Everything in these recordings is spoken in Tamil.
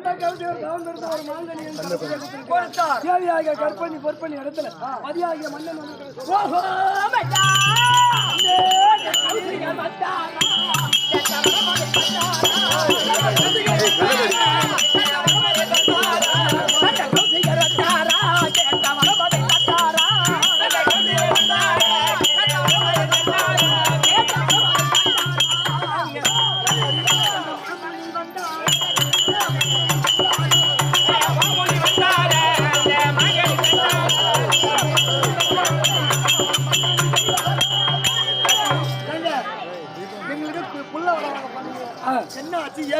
அந்த கவிதையோர் கவர்ந்திருந்த ஒரு மாங்கனி கொடுத்தார் தேவியாக இடத்துல பதியாகிய மன்னன் ஓஹோ மச்சான்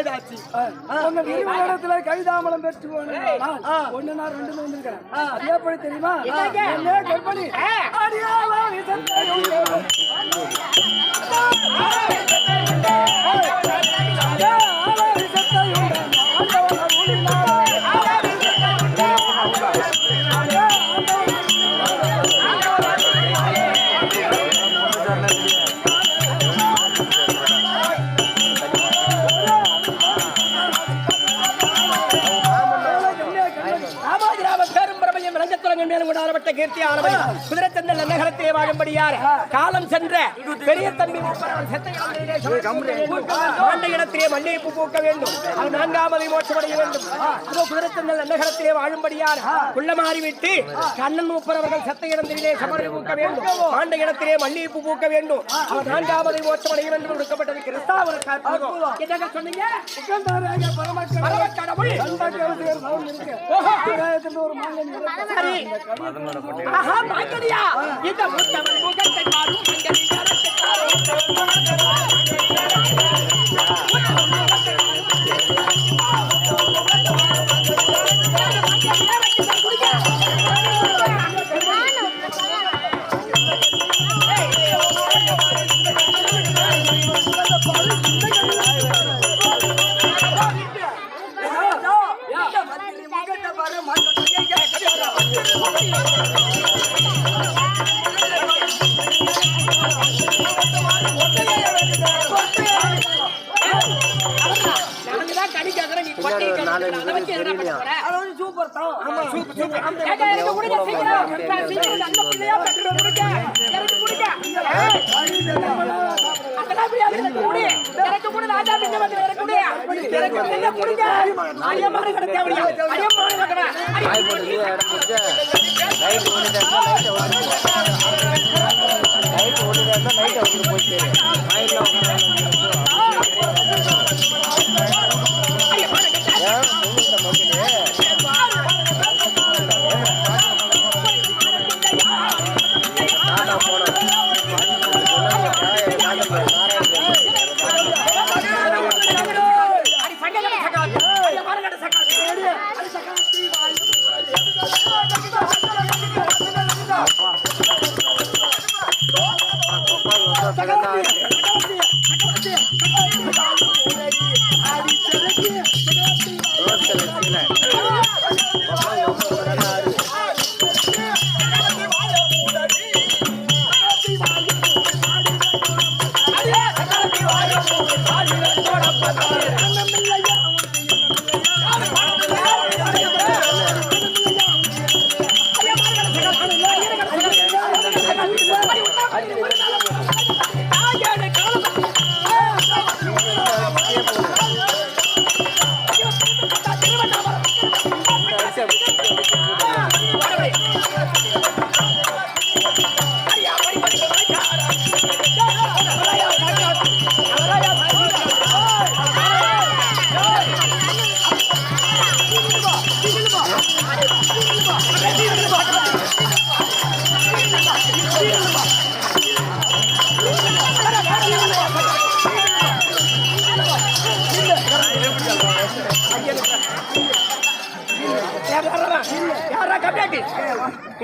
என்ன ஆச்சு உங்க விரிவாளத்துல கவிதாமலம் பெற்று ஒண்ணு நான் ரெண்டு வந்திருக்கிறேன். அது எப்படி தெரியுமா? என்ன கற்பனை விசத்தையும் மேலும் கொண்டாடப்பட்ட கீர்த்தியானவை குதிரைச்சந்தல் நகரத்திலே வாழும்படியார். காலம் சென்ற பெரிய தம்பி. ஆண்ட இடத்திலே மல்லிகைப்பூ பூக்க வேண்டும். அது நான்காமதை மோட்சமடைய வேண்டும். குதிரைச்சந்தல் நகரத்திலே வாழும்படியார். உள்ள மாறிவிட்டு கண்ணன் முப்பரவர்கள் செத்த இடத்திலே சமர்ப்பி பூக்க வேண்டும். ஆண்ட இடத்திலே மல்லிகைப்பூ பூக்க வேண்டும். அவர் நான்காமதை மோட்சமடைய வேண்டும். கொடுக்கப்பட்டது கிறிஸ்தாவ என்னங்க சொன்னீங்க? பரமக்கடவுள். ஓஹோ. சரி. ஆஹா மாங்கனியா இந்த முத்தவன் முகத்தை அதாவது சூப்பர் தான். ஆமா சூப்பர் சூப்பர் கேக்க எனக்கு குடிக்க சீக்கிரம் நான் சீக்கிரம் நல்ல பிள்ளையா பெற்று குடிக்க எனக்கு குடிக்க ஏய், அதெல்லாம் முடியாது எனக்கு குடி எனக்கு குடி ராஜா பின்ன வந்து எனக்கு குடி எனக்கு பின்ன குடிக்க அரியமான கடை தேவையா அரியமான கடை அடி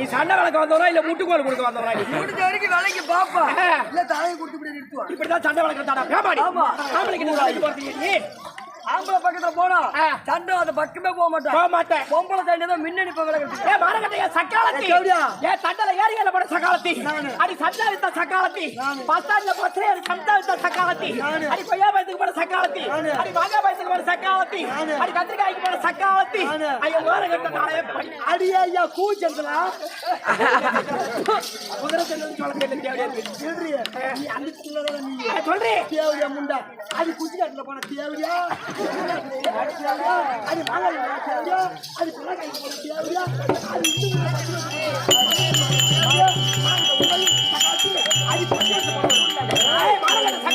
நீ சண்டை வளர்க்க வந்தவரா இல்ல முட்டுக்கோல் கொடுக்க வந்தவரா நீ? முடிஞ்ச வரைக்கும் வேலைக்கு பாப்பா. இல்ல தாயை கொடுத்து இப்படி நிறுத்துவா. இப்படிதான் சண்டை வளர்க்கறதாடா பேமாடி ஆம்பளைக்கு நீ வேலைக்கு போறீங்க ஆம்பளை பக்கத்துல போனா. சண்டை அந்த பக்கமே போக மாட்டான். போக மாட்டேன். பொம்பளை சண்டை தான் மின்னணி விலகிறது ஏ மானகட்டைய சக்காலத்தி. ஏ, தண்டல ஏரியால போட சக்காலத்தி. அடி சண்டா வித்த சக்காலத்தி. ஸ்டாண்ட்ல போச்சே அடி சண்டா வித்த சக்காலத்தி. அடி கொய்யா பயத்துக்கு போட சக்காலத்தி. அடி மாங்கா பயத்துக்கு போட சக்காலத்தி. அடி கத்திரிக்காய்க்கு போட சக்காலத்தி. ஐயோ மானகட்ட நாளே பை அடியா ஐயா கூச்சந்தலா குதிரை செல்லும் சொல்ல கேட்டு தேவையா இருக்கு. சொல்றியே நீ அந்த பிள்ளைதான் நீ ஏ, சொல்றி. தேவடியா முண்டா. அது குச்சி காட்டுல போன தேவடியா? அது மாங்காய் அது பிள்ளைக்காய் போன அது இந்து ஏய், மானகட்ட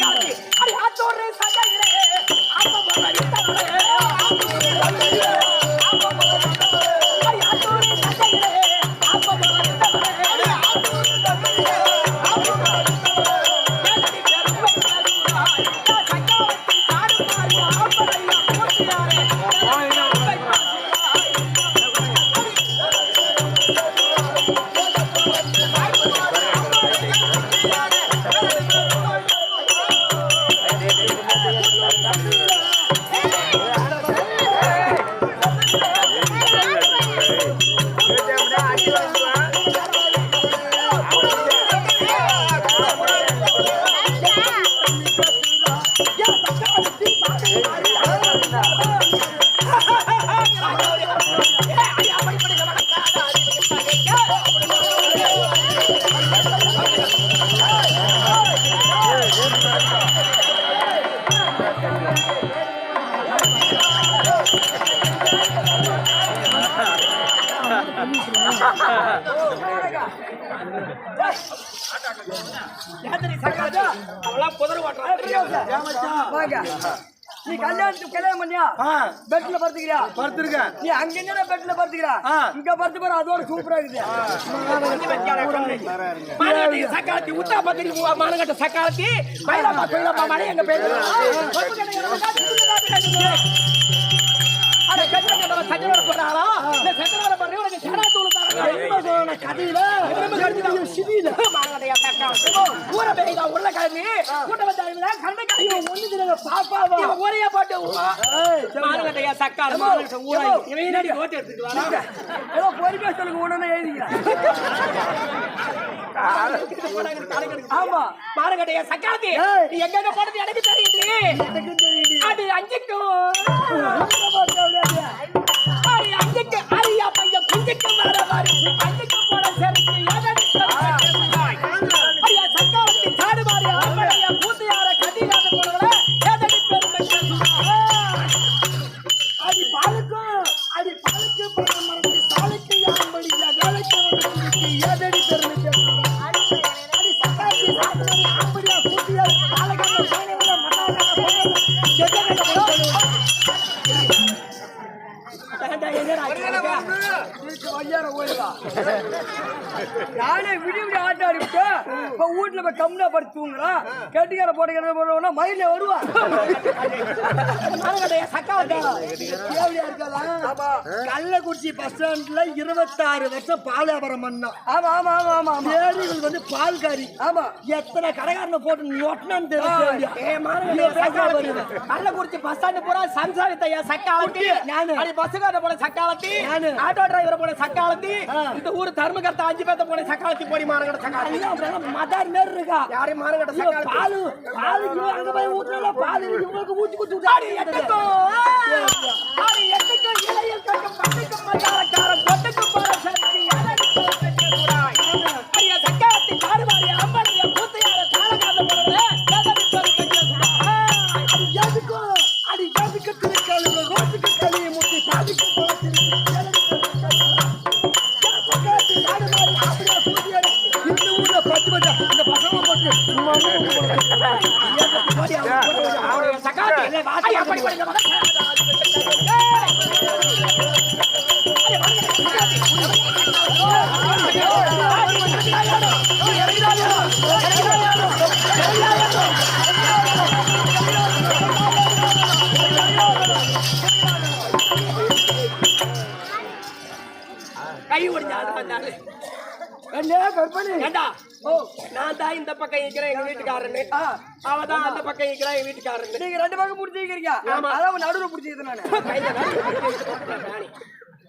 புதர் ஓட்டுறான் வாங்க. நீ கல்யாணத்துக்கு கல்யாணம் பண்ணியா? பெட்ல படுத்துக்கிறியா? படுத்திருக்கேன் நீ அங்க என்ன பெட்ல படுத்துக்கிறா. இங்க படுத்து பாரு அதோட சூப்பரா இருக்குது. சக்காலத்தி உத்தா பத்திரி மானகட்ட சக்காலத்தி. மயிலப்பா கோயிலப்பா மலை எங்க பேரு அட கட்ட கட்ட சஜனோட போறாளா இந்த உனக்கு தூள் கதையில? கடிச்சு ஊர பேய்தா உள்ள கிளம்பி கூட்ட வந்தாங்க கண்ட காய் ஒண்ணு தெரியல பாப்பாவா இவன் ஒரே பாட்டு ஏய், சரி. மானகட்டையா சக்காலத்தி ஊரா இவன் என்னடி ஓட்டு எடுத்துட்டு வரா ஏதோ பொறுமையா சொல்லுங்க உடனே எழுதிக்கிறேன் ஆமா. ஏய். நீ எங்க போறது எனக்கு தெரியுது. எனக்கு தெரியுது அது அஞ்சுக்கும் ஆமா, தேவடியா. அடி அஞ்சுக்கு அரியா பையன் குஞ்சுக்கு வர மாதிரி அஞ்சுக்கு போட சேர்த்து ஐயா சக்காலத்தி சாடு மாறி ஆம்பளைய கதிராத பெருமை அடி பாலுக்கும் அடி பாலுக்கு பணம் மறந்து வேலைக்கு வந்து ஏதடி பெருமை போய் கம்னா படுத்து தூங்குறான் கெட்டிக்கார போட்டுக்கிறது போடுவோம்னா மயில வருவா. கள்ளக்குறிச்சி பஸ் ஸ்டாண்ட்ல இருபத்தாறு வருஷம் பால் வியாபாரம் பண்ணோம் ஆமா ஆமா ஆமா ஆமா. தேடிகள் வந்து பால்காரி. ஆமா. எத்தனை கடைக்காரனை போட்டு நொட்டினான்னு தெரியும் கள்ளக்குறிச்சி பஸ் ஸ்டாண்ட் பூரா சம்சாரித்தையா சக்காலத்தி நானு. அடி பஸ்ஸுக்கார போன சக்காலத்தி நானு. ஆட்டோ டிரைவர் போன சக்காலத்தி. இந்த ஊர் தர்மகர்த்தா அஞ்சு பேர்த்த போன சக்காலத்தி போடி மானகட்ட சக்காலத்தி மதார் மாரி இருக்கா? யாரே மானகட்ட இவன் சக்காலத்தி பாலு பாலு இவன் அங்க போய் ஊத்துனா பாலு இவங்களுக்கு ஊத்தி குத்து ஆடி எட்டுக்கும் ஆடி எட்டுக்கும் இளையில் கட்டும் பட்டுக்கும் மச்சாரக்காரன் பொட்டுக்கும் கற்பனை. ஏண்டா? நான் தான் இந்த பக்கம் இருக்கிறேன் எங்க வீட்டுக்காரன்னு அவ தான் அந்த பக்கம் இருக்கிறா எங்க வீட்டுக்காரன்னு நீங்க ரெண்டு பக்கம் புடிச்சிருக்கீங்க ஆமா. அதான் நடுவுல புடிச்சிருக்கேன் நானு. கையில நாடி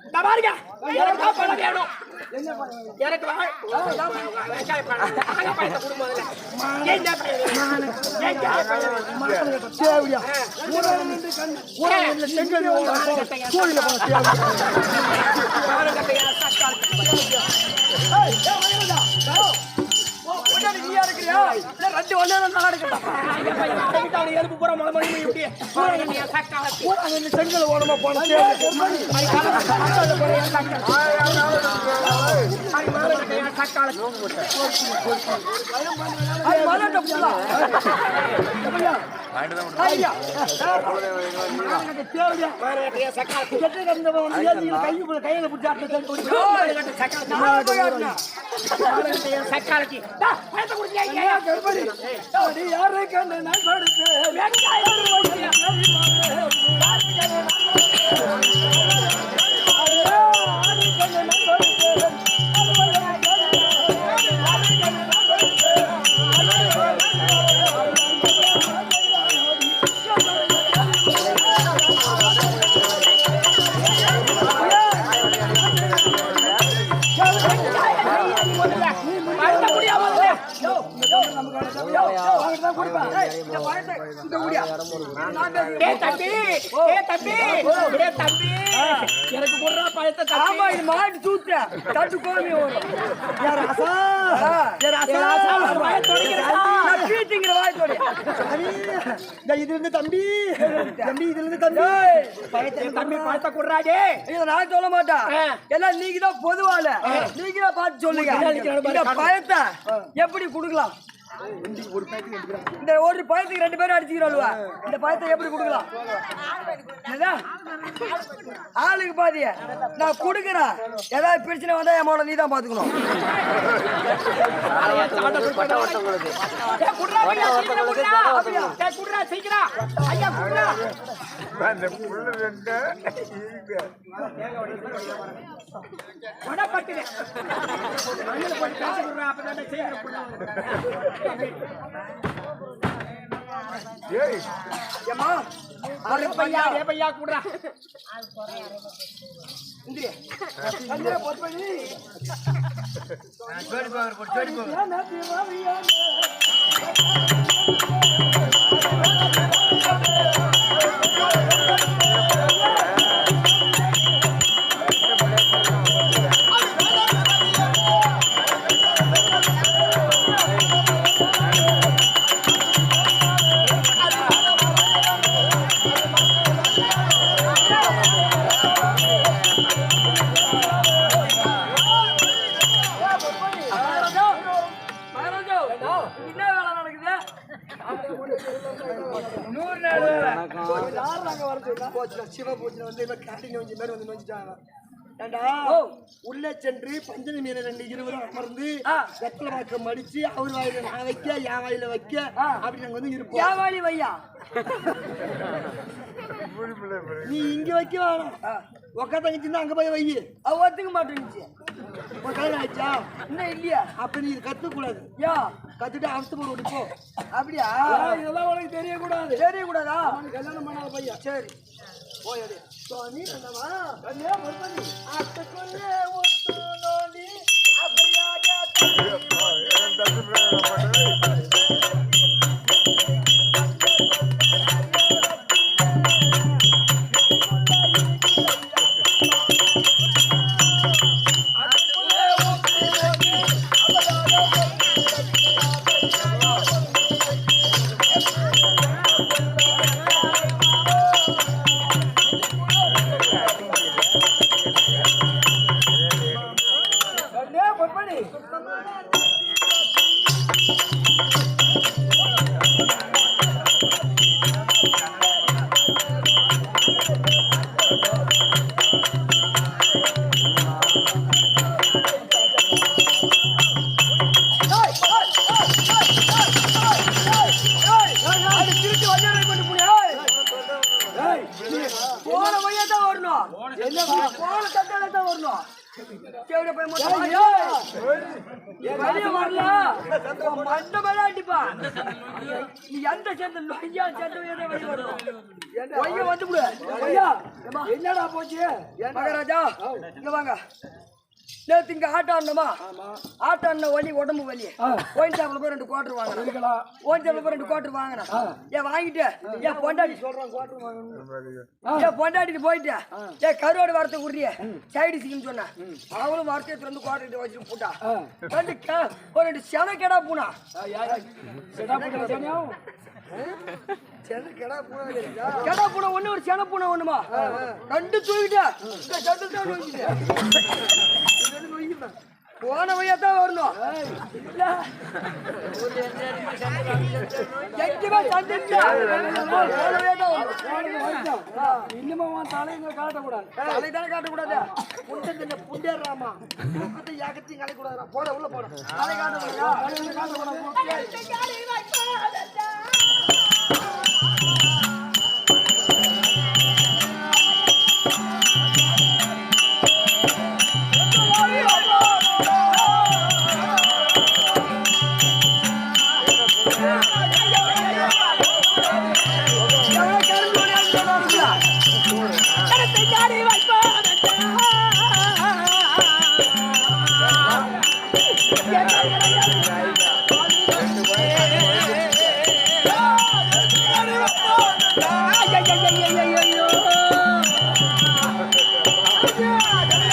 இந்த பாருங்க. எனக்கு வேணும். வெங்காய முதல்ல. ஏன் ஜாப்பா இது? ஏன் ஜாப்பா இது? தேவையா ஏன்? செங்கல் மானங்கட்டையா, கோயில போன மானங்கட்டையா, சக்கால். நீயா இருக்கிறியா இல்ல ரெண்டு அடங்கிட்டு அவனை எலும்பு பூரா மலை மலை இப்படி. மானங்கட்டையா, சக்கால். செங்கல் ஓரமா போன கையில பிடிச்சி அட்டை தள்ளி மானங்கட்டை, சக்கால். அடி யாரை கண்டு நான் படுத்தேன் தம்பி, ஏய் தம்பி. எனக்கு குடுறா பழத்தை தம்பி. ஆமா இது மாட்டு சூத்த தட்டு கோமி வரும். யார் ராசா யார் ராசா ஒரு வாயை தொடைக்கிறா. நான் பீட்டிங்கிற வாய்த்தோடி சாமி, இந்த இதுல இருந்து தம்பி. தம்பி இதுல இருந்து தம்பி. ஏய். தம்பி பழத்தை குடுறா டேய். இத நான் சொல்ல மாட்டேன். எல்லாம் நீங்க தான் பொதுவால நீங்க தான் பார்த்து சொல்லுங்க. இந்த பயத்தை எப்படி கொடுக்கலாம்? இந்த ஒரு பயத்துக்கு ரெண்டு பேரும் அடிச்சுக்கிறோம்ல இந்த பயத்தை எப்படி கொடுக்கலாம்? ஆளுக்கு பாதிய நான் கொடுக்குறேன். ஏதாவது பிரச்சனை வந்தா என் மோட நீ தான் பாத்துக்கணும் ஏய் சாண்டை குடுப்பா. ஏய் குடுறா பையா, சீக்கிரம் குடுறா. ஏய் குடுறா, சீக்கிரம். ஐயா குடுறா. கொடப்பட்டுது. மண்ணுல போட்டு பேசி குடுறா, கேட்டரிங் வந்து நோஞ்சிட்டாங்க உள்ளே சென்று பஞ்சமி மீன ரெண்டு இருவரும் அமர்ந்து. வெத்தலை வாக்கம் மடிச்சு அவர் வாயில நான் வைக்க என் வாயில வைக்க. அப்படி நாங்க வந்து இருப்போம். ஏவாளி வையா? நீ இங்க வைக்க வேணாம். உக்கா தங்கச்சி அங்க போய் வை. அவ ஒத்துக்க மாட்டேங்குச்சு. உன் கல்யாணம் ஆயிடுச்சா? இன்னும் இல்லையா? அப்ப நீ இது கத்துக்க கூடாது யா. கத்துட்டு அவஸ்தை போட்டு விட்டு போ அப்படியா இதெல்லாம் உனக்கு தெரியக்கூடாது. தெரியக்கூடாதா? கல்யாணம் பண்ணாத பையன். சரி. போய் அடி சுவாமி என்னவா கல்யாணம் மறுபடி போன வழியா தான் வரணும் என்ன போன தட்டால தான் வரணும் செவிட போய் வரல. மேல அடிப்பா. நீ எந்த சேர்ந்த நொய்யா சேர்ந்த வரணும். வந்து என்னடா போச்சு மகாராஜா இங்க வாங்க நேத்து இங்க ஆட்டம் ஆடணுமா? ஆட்டம் ஆடின வலி உடம்பு வலி. ஓயின் சாப்பிட போய் ரெண்டு குவார்டர் வாங்கினேன் ஓயின் சாப்பிட போய் ரெண்டு குவார்டர் வாங்கினேன் ஏன் வாங்கிட்டு ஏன் பொண்டாடி ஏன் பொண்டாடிட்டு போயிட்டு ஏன் கருவாடு வரத்து உரிய சைடு சிக்கின்னு சொன்னேன் அவங்களும் வரத்தை திறந்து குவார்டர் வச்சுட்டு போட்டா. ரெண்டு ஒரு ரெண்டு சென கெடா பூனா கெடா பூனை. ஒண்ணு ஒரு சென பூனை ஒண்ணுமா? ரெண்டு தூக்கிட்டு இந்த செட்டு தான் தூக்கிட்டு போன வழியா தான் வரணும். போன வழியா தான். இன்னுமா தலைங்க காட்டக்கூடாது. தலைதானே காட்டக்கூடாது. புண்டை தின்ன புண்டேறாமா தூக்கத்தை யாகத்தையும் கலைக்கூடாதுடா. போட உள்ள போட. தலை காட்டக்கூடாதா?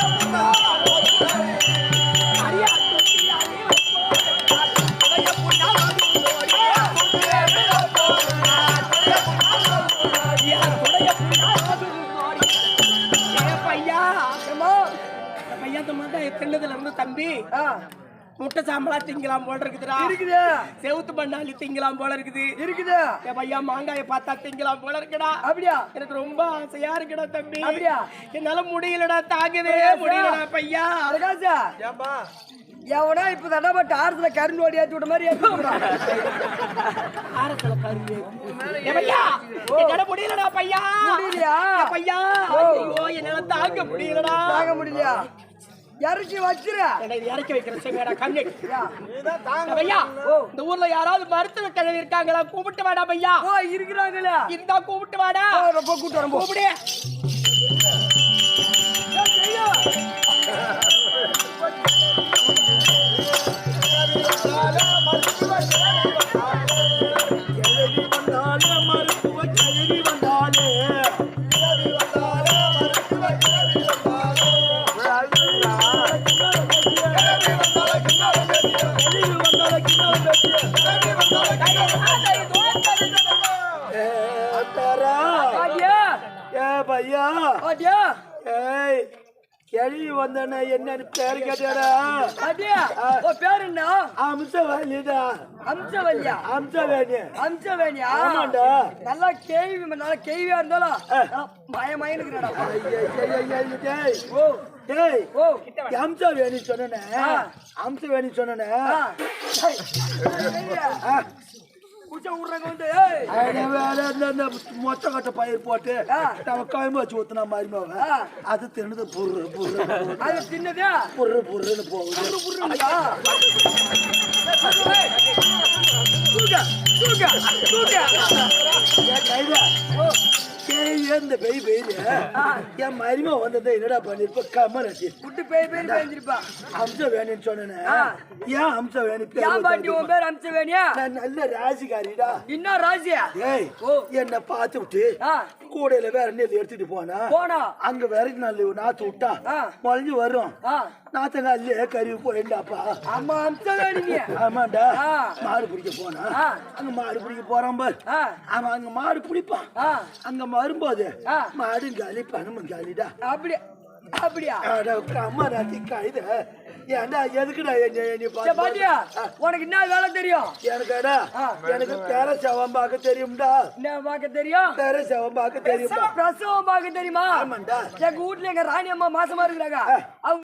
தலையில காட்டக்கூடாது பையா ஏம்மா? பையன் இந்த மாதிரி தின்னதுல இருந்து தம்பி ஆ, முட்டை சாம்பலா திங்கலாம் போல இருக்குதுடா. இருக்குது. செவுத்து பண்ணாலி திங்கலாம் போல இருக்குது. இருக்குது. என் பையன் மாங்காயை பார்த்தா திங்கலாம் போல இருக்குடா. அப்படியா? எனக்கு ரொம்ப ஆசையா இருக்குடா தம்பி. அப்படியா? என்னால முடியலடா தாங்கவே முடியலடா பையா. பிரகாஷா எவனா இப்ப தடப்பட்ட ஆறுல கரும்பு ஓடி ஏத்தி விட்ட மாதிரி ஏத்தி விடுறான். ஆரத்துல பையா என்னால முடியலடா பையா. முடியலையா? பையா. ஐயோ என்னால தாங்க முடியலடா. தாங்க முடியலையா? இறக்கி வச்சிரு. இறக்கி வைக்கிற செங்கடா கண்ணு. யா. பையா இந்த ஊர்ல யாராவது மருத்துவ கிழவி இருக்காங்களா? கூப்பிட்டு வாடா பையா. ஓ இருக்கிறாங்களா. இருந்தா கூப்பிட்டு வாடா. ரொம்ப கூட்டு வரும் போ. கூப்பிடு. பாட்டியா கேள்வி வந்தன என்னன்னு பேர் கேட்டாடா. பாட்டியா ஓ பேர் என்ன? அம்சவாலிடா அம்சவல்லியா? அம்சவாணி. அம்சவேணியா? ஆமாண்டா. நல்லா கேள்வி நல்லா கேள்வியா இருந்தாலும். மய மயனுக்குறடா டேய் ஓ டேய் ஓ அம்சவேணி சொன்னனே. அம்சவேணி சொன்னனே குச்ச விடுறாங்க வந்து இந்த மொச்ச கட்ட பயிர் போட்டு. நம்ம காயம்பு வச்சு ஊத்துனா மாதிரி. அது தின்னது புர்ரு புர்ரு அது சின்னதா புர்ரு புர்ருன்னு போகுது. தூக்க இந்த பெய் பெய்து என் மருமா வந்ததை என்னடா பண்ணிருப்ப? கமரட்டி குட்டு பேய் பேய் பேஞ்சிருப்பா அம்சம் வேணும்னு சொன்னேன். ஏன் அம்சம் வேணும் ஏன் பாட்டி உன் பேர் அம்சவேணியா நான் நல்ல ராசிகாரிடா என்ன ராசியா? ஏய். என்ன பார்த்து விட்டு கூடையில வேற நெல் எடுத்துட்டு போனா போனா? அங்க வேற நல்ல நாத்து விட்டா. முளைஞ்சு வரும். ஆ. நாத்தங்காலே கருவி போயிண்டாப்பா அம்மா அம்சவேணிங்க ஆமாண்டா. ஆ. மாடு பிடிக்க போனா. அங்க மாடு பிடிக்க போறான் பார். அவன் அங்க மாடு பிடிப்பான். அங்க. மாடு காலி பணமும் காலிடா அப்படியா? அப்படியா? அட அம்மா ராத்தி கைத ஏன்டா எதுக்குடா என்ன பாட்டியா உனக்கு என்ன வேலை தெரியும்? எனக்குடா. எனக்கு பேர சவம் பார்க்க தெரியும்டா. என்ன பார்க்க தெரியும்? பேர சவம் பார்க்க தெரியும்டா. பிரசவம் பார்க்க தெரியுமா? ஆமாண்டா. எங்க வீட்ல எங்க ராணி அம்மா மாசமா இருக்கிறாங்க. அவங்க